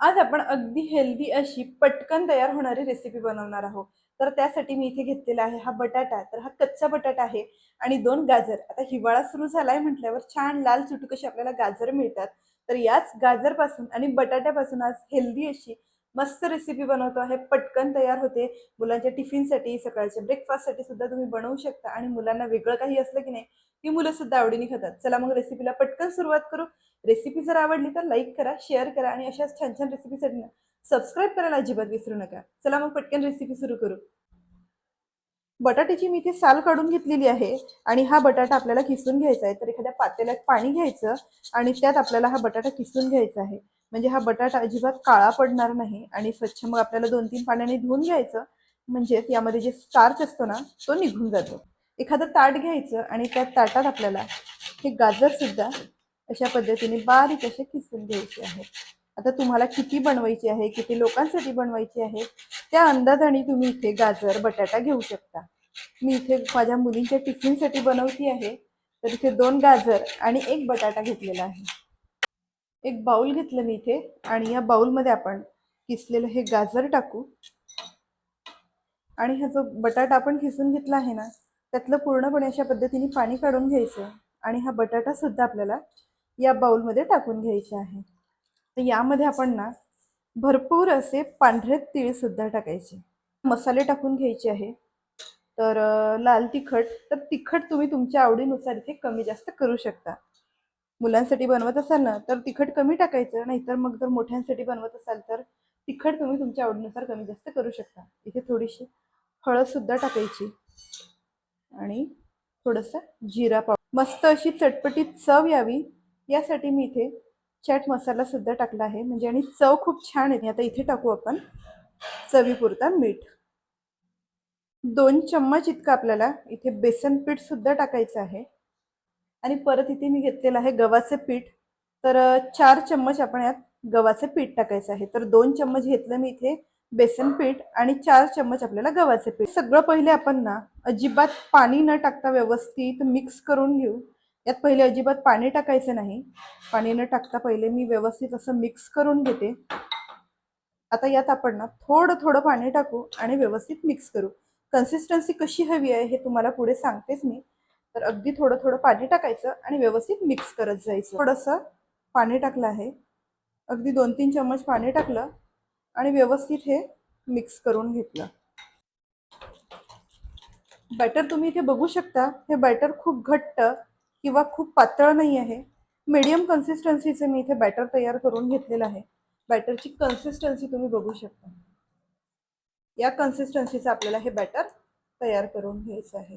आज आपण अगदी हेल्दी अशी पटकन तयार होणारी रेसिपी बनवणार आहोत. तर त्यासाठी मी इथे घेतलेला आहे हा बटाटा तर हा कच्चा बटाटा आहे आणि दोन गाजर. आता हिवाळा सुरू झालाय म्हटल्यावर छान लाल चुटकशी आपल्याला गाजर मिळतात. तर याच गाजरपासून आणि बटाट्यापासून आज हेल्दी अशी मस्त रेसिपी बनवतो. आहे पटकन तयार होते. मुलांच्या टिफिनसाठी सकाळच्या ब्रेकफास्टसाठी सुद्धा तुम्ही बनवू शकता. आणि मुलांना वेगळं काही असलं की नाही ती मुलं सुद्धा आवडीने खातात. चला मग रेसिपीला पटकन सुरुवात करू. रेसिपी जर आवडली तर लाईक करा शेअर करा. आणि अशाच छान छान रेसिपीसाठी ना सबस्क्राईब करायला अजिबात विसरू नका. चला मग पटकन रेसिपी सुरू करू. बटाट्याची मी इथे साल काढून घेतलेली आहे आणि हा बटाटा आपल्याला किसून घ्यायचा आहे. तर एखाद्या पातेल्यात पाणी घ्यायचं आणि त्यात आपल्याला हा बटाटा किसून घ्यायचा आहे. म्हणजे हा बटाटा अजिबात काळा पडणार नाही आणि स्वच्छ मग आपल्याला दोन तीन पाण्याने धुवून घ्यायचं. म्हणजेच यामध्ये जे स्टार्च असतो ना तो निघून जातो. एखादं ताट घ्यायचं आणि त्या ताटात आपल्याला हे गाजर सुद्धा अशा पद्धतीने बारीक असे किसून घ्यायचे आहे आता तुम्हाला किती बनवायची आहे किती लोकांसाठी बनवायची आहे त्या अंदाजाने तुम्ही इथे गाजर बटाटा घेऊ शकता. मी इथे माझ्या मुलींच्या टिफिनसाठी बनवती आहे. तर इथे दोन गाजर आणि एक बटाटा घेतलेला आहे. एक बाउल घेतलं मी इथे आणि या बाउलमध्ये आपण किसलेलं हे गाजर टाकू. आणि हा जो बटाटा आपण किसून घेतला आहे ना त्यातलं पूर्णपणे अशा पद्धतीने पाणी काढून घ्यायचं आणि हा बटाटा सुद्धा आपल्याला या बाउलमध्ये टाकून घ्यायचा आहे. तर यामध्ये आपण ना भरपूर असे पांढरे तीळ सुद्धा टाकायचे. मसाले टाकून घ्यायचे आहे. तर लाल तिखट तर तिखट तुम्ही तुमच्या आवडीनुसार इथे कमी जास्त करू शकता. मुलांसाठी बनवत असाल ना तर तिखट कमी टाकायचं नाहीतर मग जर मोठ्यांसाठी बनवत असाल तर तिखट तुम्ही तुमच्या आवडीनुसार कमी जास्त करू शकता. इथे थोडीशी हळदसुद्धा टाकायची आणि थोडंसं जिरा पावडर मस्त अशी चटपटीत चव यावी. यासाठी मी इथे चाट मसालासुद्धा टाकला आहे. म्हणजे आणि चव खूप छान येते आता इथे टाकू आपण चवीपुरता मीठ. दोन चम्मच इतकं आपल्याला इथे बेसन पीठ सुद्धा टाकायचं आहे. आणि परत इथे मी घेतलेलं आहे गव्हाचे पीठ. तर चार चम्मच आपण यात गव्हाचे पीठ टाकायचं आहे. तर दोन चम्मच घेतलं मी इथे बेसन पीठ आणि चार चम्मच आपल्याला गव्हाचे पीठ. सगळं पहिले आपण ना अजिबात पाणी न टाकता व्यवस्थित मिक्स करून घेऊ. यात पहिले अजिबात पाणी टाकायचं नाही. पाणी न टाकता पहिले मी व्यवस्थित असं मिक्स करून घेते. आता यात आपण ना थोडं थोडं पाणी टाकू आणि व्यवस्थित मिक्स करू. कन्सिस्टन्सी कशी हवी आहे हे तुम्हाला पुढे सांगतेच मी. तर अगदी थोडं थोडं पाणी टाकायचं आणि व्यवस्थित मिक्स करत जायचं. थोडंसं पाणी टाकलं आहे. अगदी दोन तीन चम्मच पाणी टाकलं आणि व्यवस्थित हे मिक्स करून घेतलं. बॅटर तुम्ही इथे बघू शकता. हे बॅटर खूप घट्ट किंवा खूप पातळ नाही आहे. मीडियम कन्सिस्टन्सीचे मी इथे बॅटर तयार करून घेतलेलं आहे. बॅटरची कन्सिस्टन्सी तुम्ही बघू शकता. या कन्सिस्टन्सीचं आपल्याला हे बॅटर तयार करून घ्यायचं आहे.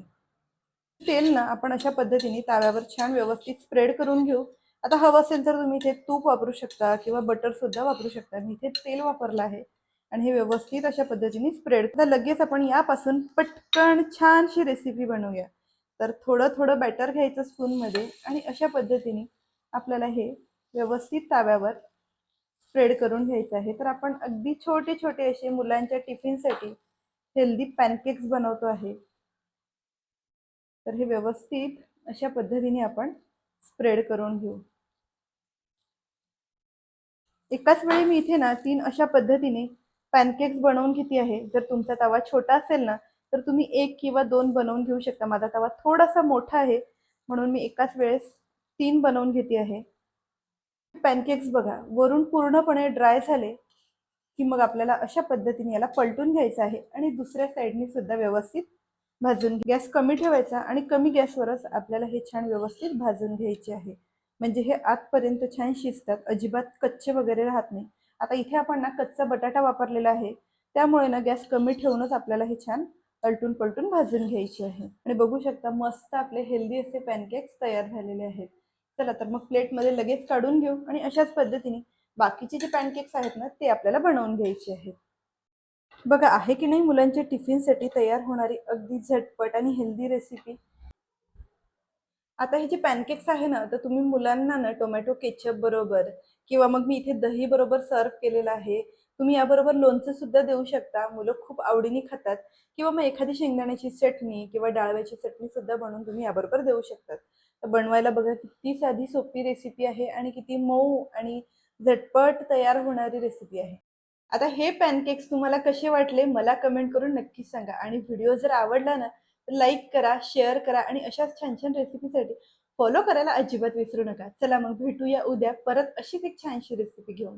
तेल ना आपण अशा पद्धतीने ताव्यावर छान व्यवस्थित स्प्रेड करून घेऊ. आता हवं असेल तर तुम्ही इथे तूप वापरू शकता किंवा बटरसुद्धा वापरू शकता. मी इथे तेल वापरलं आहे आणि हे व्यवस्थित अशा पद्धतीने स्प्रेड आता लगेच आपण यापासून पटकन छानशी रेसिपी बनवूया. तर थोडं थोडं बॅटर घ्यायचं स्पूनमध्ये आणि अशा पद्धतीने आपल्याला हे व्यवस्थित ताव्यावर स्प्रेड करून घ्यायचं आहे. तर आपण अगदी छोटे छोटे असे मुलांच्या टिफिनसाठी हेल्दी पॅनकेक्स बनवतो आहे. तर हे व्यवस्थित अशा पद्धतीने आपण स्प्रेड करून घेऊ. एकाच वेळी मी इथे ना तीन अशा पद्धतीने पॅनकेक्स बनवून घेते आहे. जर तुमचा तवा छोटा असेल ना तर तुम्ही एक किंवा दोन बनवून घेऊ शकता. माझा तवा थोडासा मोठा आहे म्हणून मी एकाच वेळेस तीन बनवून घेते आहे. पॅनकेक्स बघा वरून पूर्णपणे ड्राय झाले की मग आपल्याला अशा पद्धतीने याला पलटून घ्यायचं आहे आणि दुसऱ्या साईडने सुद्धा व्यवस्थित भाजून गॅस कमी ठेवायचा आणि कमी गॅसवरच आपल्याला हे छान व्यवस्थित भाजून घ्यायचे आहे. म्हणजे हे आतपर्यंत छान शिजतात अजिबात कच्चे वगैरे राहत नाही. आता इथे आपण ना कच्चा बटाटा वापरलेला आहे त्यामुळे ना गॅस कमी ठेवूनच आपल्याला हे छान पलटून पलटून भाजून घ्यायचे आहे. आणि बघू शकता मस्त आपले हेल्दी असे पॅनकेक्स तयार झालेले आहेत. चला तर मग प्लेटमध्ये लगेच काढून घेऊ आणि अशाच पद्धतीने बाकीचे जे पॅनकेक्स आहेत ना ते आपल्याला बनवून घ्यायचे आहेत. बघा आहे की नाही मुलांच्या टिफिनसाठी तयार होणारी अगदी झटपट आणि हेल्दी रेसिपी आता हे जे पॅनकेक्स आहे ना तर तुम्ही मुलांना ना टोमॅटो केचप बरोबर किंवा मग मी इथे दही बरोबर सर्व केलेलं आहे तुम्ही याबरोबर लोणचं सुद्धा देऊ शकता. मुलं खूप आवडीने खातात. किंवा मग एखादी शेंगदाण्याची चटणी किंवा डाळव्याची चटणी सुद्धा बनवून तुम्ही याबरोबर देऊ शकतात. तर बनवायला बघा किती साधी सोपी रेसिपी आहे आणि किती मऊ आणि झटपट तयार होणारी रेसिपी आहे. आता हे पॅनकेक्स तुम्हाला कसे वाटले मला कमेंट करून नक्कीच सांगा. आणि व्हिडिओ जर आवडला ना तर लाईक करा शेअर करा आणि अशाच छान छान रेसिपीसाठी फॉलो करायला अजिबात विसरू नका. चला मग भेटूया उद्या परत अशीच एक छानशी रेसिपी घेऊन.